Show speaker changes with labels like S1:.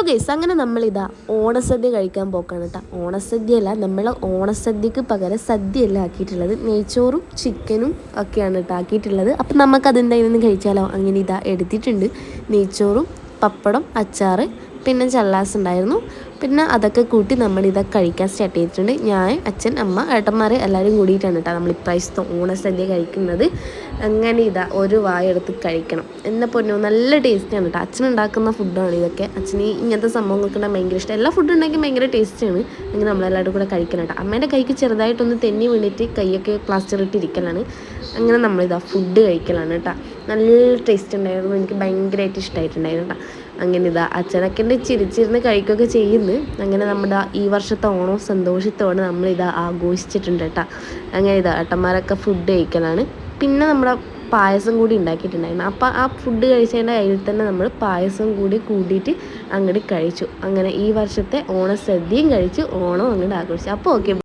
S1: Hello guys അങ്ങനെ നമ്മളിതാ ഓണസദ്യ കഴിക്കാൻ പോക്കാണ് കേട്ടോ ഓണസദ്യയല്ല നമ്മൾ ഓണസദ്യക്ക് പകരം സദ്യയല്ല ആക്കിയിട്ടുള്ളത്. നെയ്ച്ചോറും ചിക്കനും ഒക്കെയാണ് കേട്ടോ ആക്കിയിട്ടുള്ളത്. അപ്പം നമുക്ക് അതെന്തായാലും കഴിച്ചാലോ? അങ്ങനെ ഇതാ എടുത്തിട്ടുണ്ട്. നെയ്ച്ചോറും പപ്പടം അച്ചാറ് പിന്നെ ചല്ലാസ് ഉണ്ടായിരുന്നു. പിന്നെ അതൊക്കെ കൂട്ടി നമ്മൾ ഇതൊക്കെ കഴിക്കാൻ സ്റ്റാർട്ട് ചെയ്തിട്ടുണ്ട്. ഞാൻ അച്ഛൻ അമ്മ ഏട്ടന്മാർ എല്ലാവരും കൂടിയിട്ടാണ് കേട്ടോ നമ്മൾ ഇപ്രാവശ്യത്തെ ഓണസദ്യ കഴിക്കുന്നത്. അങ്ങനെ ഇതാ ഒരു വായ എടുത്ത് കഴിക്കണം. എന്നെ പൊന്നോ നല്ല ടേസ്റ്റാണ് കേട്ടോ. അച്ഛൻ ഉണ്ടാക്കുന്ന ഫുഡാണ് ഇതൊക്കെ. അച്ഛന് ഇങ്ങനത്തെ സംഭവങ്ങൾക്ക് ഭയങ്കര ഇഷ്ടം. എല്ലാ ഫുഡ് ഉണ്ടാക്കി ഭയങ്കര ടേസ്റ്റാണ് അങ്ങനെ നമ്മളെല്ലാവരും കൂടെ കഴിക്കണം കേട്ടോ. അമ്മേന്റെ കൈക്ക് ചെറുതായിട്ടൊന്ന് തെന്നി വീണിട്ട് കൈയൊക്കെ പ്ലാസ്റ്റർ ഇട്ടിരിക്കലാണ് അങ്ങനെ നമ്മളിതാ ഫുഡ് കഴിക്കലാണ് കേട്ടോ. നല്ല ടേസ്റ്റ് ഉണ്ടായിരുന്നു. എനിക്ക് ഭയങ്കരമായിട്ട് ഇഷ്ടമായിട്ടുണ്ടായിരുന്നു കേട്ടോ. അങ്ങനെ ഇതാ അച്ഛനൊക്കെ ചിരിച്ചിരുന്ന് കഴിക്കുകയൊക്കെ ചെയ്യുന്നു. അങ്ങനെ നമ്മുടെ ഈ വർഷത്തെ ഓണം സന്തോഷത്തോടെ നമ്മളിത് ആഘോഷിച്ചിട്ടുണ്ട് കേട്ടോ അങ്ങനെ ഇതാ ഏട്ടന്മാരൊക്കെ ഫുഡ് കഴിക്കലാണ്. പിന്നെ നമ്മുടെ പായസം കൂടി ഉണ്ടാക്കിയിട്ടുണ്ടായിരുന്നു. അപ്പം ആ ഫുഡ് കഴിച്ചതിന്റെ കയ്യിൽ തന്നെ നമ്മൾ പായസം കൂടി കൂട്ടിയിട്ട് അങ്ങോട്ട് കഴിച്ചു. അങ്ങനെ ഈ വർഷത്തെ ഓണസദ്യയും കഴിച്ചു ഓണം അങ്ങോട്ട് ആഘോഷിച്ചു. അപ്പോൾ ഓക്കെ